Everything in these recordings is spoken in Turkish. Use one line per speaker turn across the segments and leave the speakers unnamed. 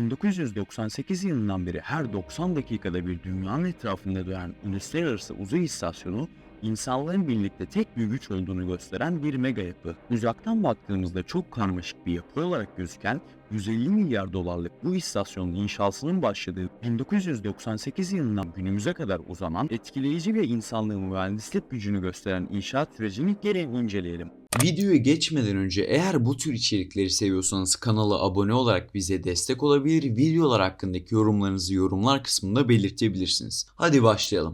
1998 yılından beri her 90 dakikada bir dünyanın etrafında dönen uluslararası uzay istasyonu insanlığın birlikte tek bir güç olduğunu gösteren bir mega yapı. Uzaktan baktığımızda çok karmaşık bir yapı olarak gözüken 150 milyar dolarlık bu istasyonun inşasının başladığı 1998 yılından günümüze kadar uzanan etkileyici ve insanlığın mühendislik gücünü gösteren inşaat sürecini gelin inceleyelim.
Videoya geçmeden önce eğer bu tür içerikleri seviyorsanız kanala abone olarak bize destek olabilir, videolar hakkındaki yorumlarınızı yorumlar kısmında belirtebilirsiniz. Hadi başlayalım.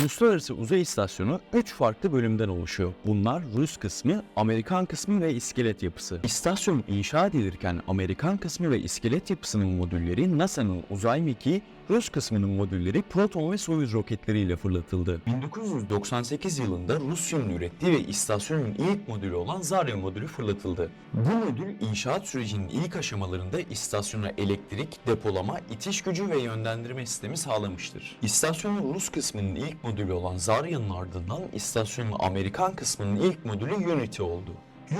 Uluslararası Uzay İstasyonu 3 farklı bölümden oluşuyor. Bunlar Rus kısmı, Amerikan kısmı ve iskelet yapısı. İstasyon inşa edilirken Amerikan kısmı ve iskelet yapısının modülleri NASA'nın uzay mekiği, Rus kısmının modülleri Proton ve Soyuz roketleriyle fırlatıldı. 1998 yılında Rusya'nın ürettiği ve istasyonun ilk modülü olan Zarya modülü fırlatıldı. Bu modül inşaat sürecinin ilk aşamalarında istasyona elektrik, depolama, itiş gücü ve yönlendirme sistemi sağlamıştır. İstasyonun Rus kısmının ilk modülü olan Zarya'nın ardından istasyonun Amerikan kısmının ilk modülü Unity oldu.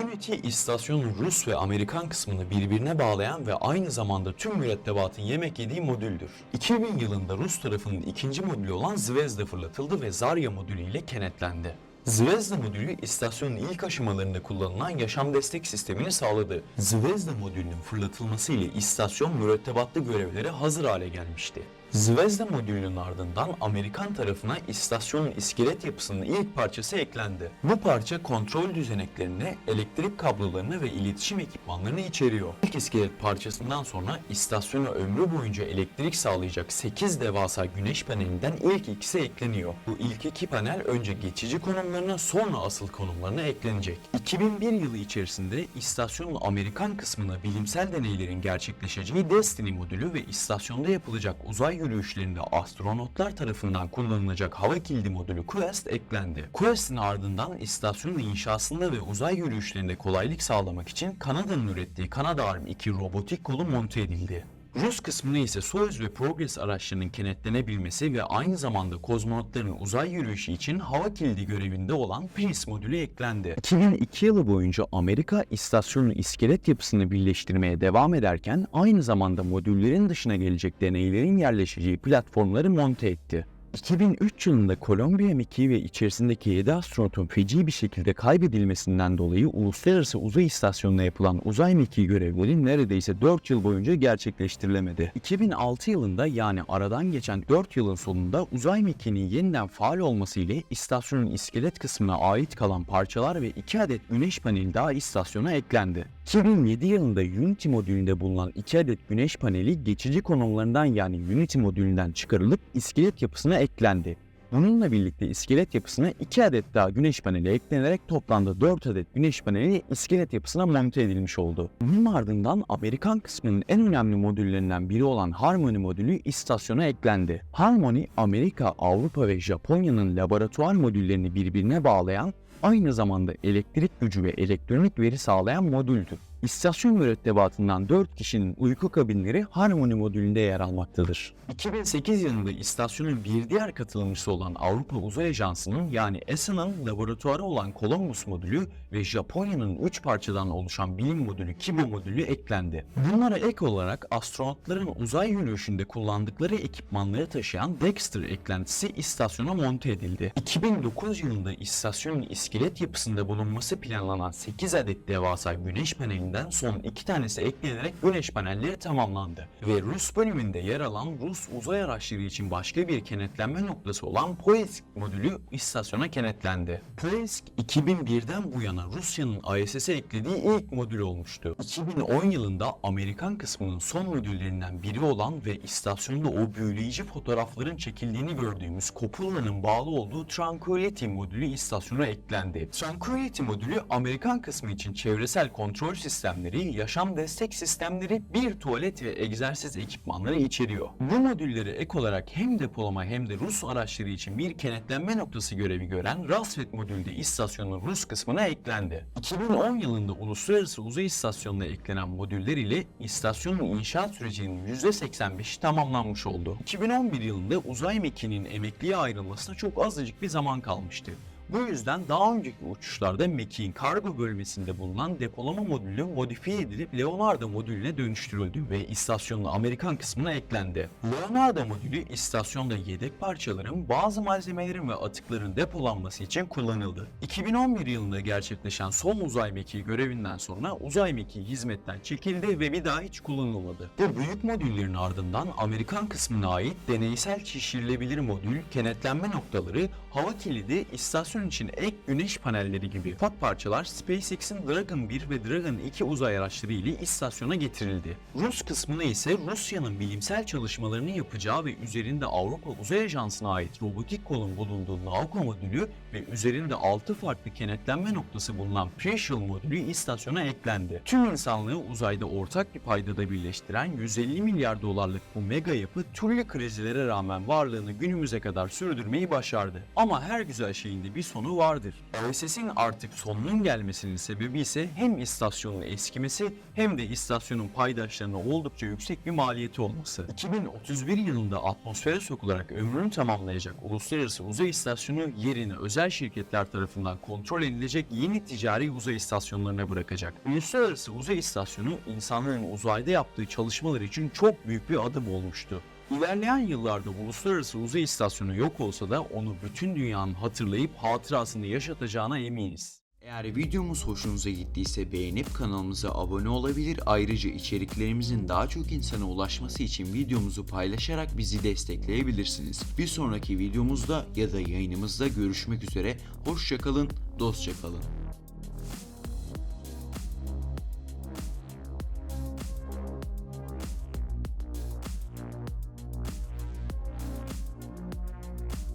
Unity istasyonun Rus ve Amerikan kısmını birbirine bağlayan ve aynı zamanda tüm mürettebatın yemek yediği modüldür. 2000 yılında Rus tarafının ikinci modülü olan Zvezda fırlatıldı ve Zarya modülü ile kenetlendi. Zvezda modülü istasyonun ilk aşamalarında kullanılan yaşam destek sistemini sağladı. Zvezda modülünün fırlatılması ile istasyon mürettebatlı görevlere hazır hale gelmişti. Zvezda modülünün ardından Amerikan tarafına istasyonun iskelet yapısının ilk parçası eklendi. Bu parça kontrol düzeneklerini, elektrik kablolarını ve iletişim ekipmanlarını içeriyor. İlk iskelet parçasından sonra istasyona ömrü boyunca elektrik sağlayacak 8 devasa güneş panelinden ilk ikisi ekleniyor. Bu ilk iki panel önce geçici konumlarına sonra asıl konumlarına eklenecek. 2001 yılı içerisinde istasyonun Amerikan kısmına bilimsel deneylerin gerçekleşeceği Destiny modülü ve istasyonda yapılacak uzay yürüyüşlerinde astronotlar tarafından kullanılacak hava kilidi modülü Quest eklendi. Quest'in ardından istasyonun inşasında ve uzay yürüyüşlerinde kolaylık sağlamak için Kanada'nın ürettiği Canadarm 2 robotik kolu monte edildi. Rus kısmına ise Soyuz ve Progress araçlarının kenetlenebilmesi ve aynı zamanda kozmonotların uzay yürüyüşü için hava kilidi görevinde olan Prince modülü eklendi. 2002 yılı boyunca Amerika istasyonun iskelet yapısını birleştirmeye devam ederken aynı zamanda modüllerin dışına gelecek deneylerin yerleşeceği platformları monte etti. 2003 yılında Kolombiya mekiği ve içerisindeki 7 astronotun feci bir şekilde kaybedilmesinden dolayı Uluslararası Uzay İstasyonu'na yapılan uzay mekiği görevleri neredeyse 4 yıl boyunca gerçekleştirilemedi. 2006 yılında yani aradan geçen 4 yılın sonunda uzay mekiğinin yeniden faal olması ile istasyonun iskelet kısmına ait kalan parçalar ve 2 adet güneş paneli daha istasyona eklendi. 2007 yılında Unity modülünde bulunan 2 adet güneş paneli geçici konumlarından yani Unity modülünden çıkarılıp iskelet yapısına eklendi. Bununla birlikte iskelet yapısına 2 adet daha güneş paneli eklenerek toplamda 4 adet güneş paneli iskelet yapısına monte edilmiş oldu. Bunun ardından Amerikan kısmının en önemli modüllerinden biri olan Harmony modülü istasyona eklendi. Harmony, Amerika, Avrupa ve Japonya'nın laboratuvar modüllerini birbirine bağlayan aynı zamanda elektrik gücü ve elektronik veri sağlayan modüldür. İstasyon mürettebatından 4 kişinin uyku kabinleri Harmony modülünde yer almaktadır. 2008 yılında istasyonun bir diğer katılımcısı olan Avrupa Uzay Ajansı'nın yani ESA'nın laboratuvarı olan Columbus modülü ve Japonya'nın 3 parçadan oluşan bilim modülü Kibo modülü eklendi. Bunlara ek olarak astronotların uzay yürüyüşünde kullandıkları ekipmanları taşıyan Dexter eklentisi istasyona monte edildi. 2009 yılında istasyonun iskelet yapısında bulunması planlanan 8 adet devasa güneş panelinin panellerinden son iki tanesi eklenerek güneş panelleri tamamlandı. Ve Rus bölümünde yer alan Rus uzay araçları için başka bir kenetlenme noktası olan Poisk modülü istasyona kenetlendi. Poisk 2001'den bu yana Rusya'nın ISS'e eklediği ilk modül olmuştu. 2010 yılında Amerikan kısmının son modüllerinden biri olan ve istasyonda o büyüleyici fotoğrafların çekildiğini gördüğümüz Copulla'nın bağlı olduğu Tranquility modülü istasyona eklendi. Tranquility modülü Amerikan kısmı için çevresel kontrol sistemi sistemleri, yaşam destek sistemleri, bir tuvalet ve egzersiz ekipmanları içeriyor. Bu modülleri ek olarak hem depolama hem de Rus araçları için bir kenetlenme noktası görevi gören Rasvet modülde istasyonun Rus kısmına eklendi. 2010 yılında Uluslararası Uzay İstasyonu'na eklenen modüller ile istasyonun inşaat sürecinin %85'i tamamlanmış oldu. 2011 yılında uzay mekiğinin emekliye ayrılmasına çok azıcık bir zaman kalmıştı. Bu yüzden daha önceki uçuşlarda mekiğin kargo bölmesinde bulunan depolama modülü modifiye edilip Leonardo modülüne dönüştürüldü ve istasyonun Amerikan kısmına eklendi. Leonardo modülü istasyonda yedek parçaların, bazı malzemelerin ve atıkların depolanması için kullanıldı. 2011 yılında gerçekleşen son uzay mekiği görevinden sonra uzay mekiği hizmetten çekildi ve bir daha hiç kullanılmadı. Bu büyük modüllerin ardından Amerikan kısmına ait deneysel şişirilebilir modül, kenetlenme noktaları, hava kilidi, istasyon için ek güneş panelleri gibi ufak parçalar SpaceX'in Dragon 1 ve Dragon 2 uzay araçları ile istasyona getirildi. Rus kısmına ise Rusya'nın bilimsel çalışmalarını yapacağı ve üzerinde Avrupa Uzay Ajansı'na ait robotik kolun bulunduğu Nauka modülü ve üzerinde 6 farklı kenetlenme noktası bulunan Precious modülü istasyona eklendi. Tüm insanlığı uzayda ortak bir paydada birleştiren 150 milyar dolarlık bu mega yapı türlü krizlere rağmen varlığını günümüze kadar sürdürmeyi başardı. Ama her güzel şeyin de bir sonu vardır. ISS'in artık sonunun gelmesinin sebebi ise hem istasyonun eskimesi hem de istasyonun paydaşlarına oldukça yüksek bir maliyeti olması. 2031 yılında atmosfere sokularak ömrünü tamamlayacak Uluslararası Uzay İstasyonu yerini özel şirketler tarafından kontrol edilecek yeni ticari uzay istasyonlarına bırakacak. Uluslararası Uzay İstasyonu insanların uzayda yaptığı çalışmalar için çok büyük bir adım olmuştu. İlerleyen yıllarda Uluslararası Uzay İstasyonu yok olsa da onu bütün dünyanın hatırlayıp hatırasını yaşatacağına eminiz.
Eğer videomuz hoşunuza gittiyse beğenip kanalımıza abone olabilir. Ayrıca içeriklerimizin daha çok insana ulaşması için videomuzu paylaşarak bizi destekleyebilirsiniz. Bir sonraki videomuzda ya da yayınımızda görüşmek üzere. Hoşçakalın, dostça kalın.